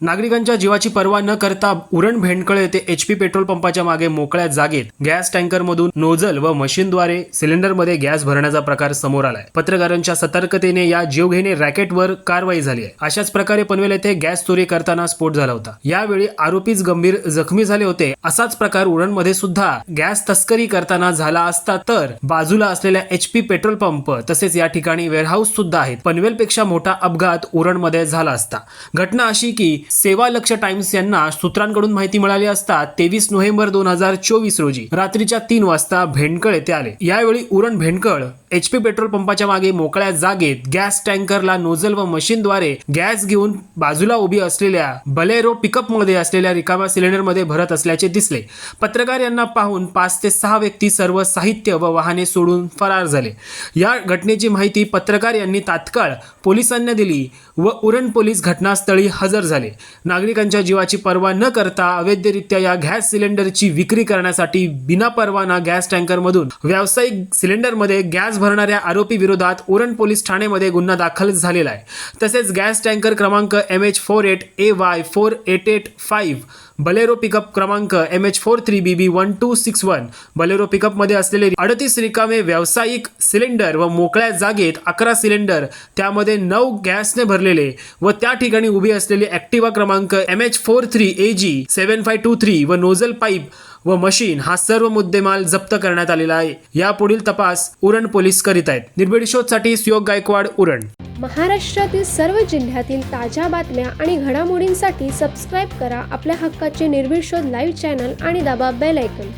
नागरिकांच्या जीवाची पर्वा न करता उरण भेंडकळ येथे एच पी पेट्रोल पंपाच्या मागे मोकळ्या जागेत गॅस टँकरमधून नोझल व मशीनद्वारे सिलेंडरमध्ये गॅस भरण्याचा प्रकार समोर आलाय. पत्रकारांच्या सतर्कतेने या जीवघेणे रॅकेटवर कारवाई झाली आहे. अशाच प्रकारे पनवेल येथे गॅस चोरी करताना स्फोट झाला होता. यावेळी आरोपीच गंभीर जखमी झाले होते. असाच प्रकार उरणमध्ये सुद्धा गॅस तस्करी करताना झाला असता तर बाजूला असलेल्या एच पी पेट्रोल पंप तसेच या ठिकाणी वेअरहाऊस सुद्धा आहेत. पनवेलपेक्षा मोठा अपघात उरणमध्ये झाला असता. घटना अशी की सेवा लक्ष टाइम्स यांना सूत्रांकडून माहिती मिळाली असता तेवीस नोव्हेंबर दोन हजार चोवीस रोजी रात्रीच्या तीन वाजता भेंडकळ येथे आले. यावेळी Uran Bhendkal H P petrol पंपाच्या मागे मोकळ्या जागेत गॅस टँकरला नोझल व मशीनद्वारे गॅस घेऊन बाजूला उभी असलेल्या बलेरो पिकअपमध्ये असलेल्या रिकाम्या सिलेंडरमध्ये भरत असल्याचे दिसले. पत्रकार यांना पाहून पाच ते सहा व्यक्ती सर्व साहित्य व वाहने सोडून फरार झाले. या घटनेची माहिती पत्रकार यांनी तात्काळ पोलिसांना दिली व उरण पोलीस घटनास्थळी हजर झाले. नागरिकांच्या जीवाची पर्वा न करता अवैधरित्या या गॅस सिलेंडरची विक्री करण्यासाठी बिना परवाना गॅस टँकरमधून व्यावसायिक सिलेंडरमध्ये गॅस भरणाऱ्या आरोपी विरोधात उरण पोलीस ठाण्यामध्ये गुन्हा दाखल झालेला आहे. तसेच गॅस टँकर क्रमांक M H four eight A Y four eight eight five Bolero pickup क्रमांक M H four three B B one two six one Bolero पिकअपमध्ये असलेले अडतीस रिकामे व्यावसायिक सिलेंडर व मोकळ्या जागेत अकरा सिलेंडर त्यामध्ये नऊ गॅसने भरलेले व त्या ठिकाणी उभी असलेली ॲक्टिवा क्रमांक M H four three A G seven five two three व नोझल पाईप व मशीन हा सर्व मुद्देमाल जप्त करण्यात आलेला आहे. यापुढील तपास उरण पोलीस करीत आहेत. निर्भीड शोधसाठी सुयोग गायकवाड उरण. महाराष्ट्रातील सर्व जिल्ह्यातील ताज्या बातम्या आणि घडामोडींसाठी सबस्क्राईब करा आपल्या हक्काचे निर्भीड शोध लाईव्ह चॅनल आणि दाबा बेल ऐकन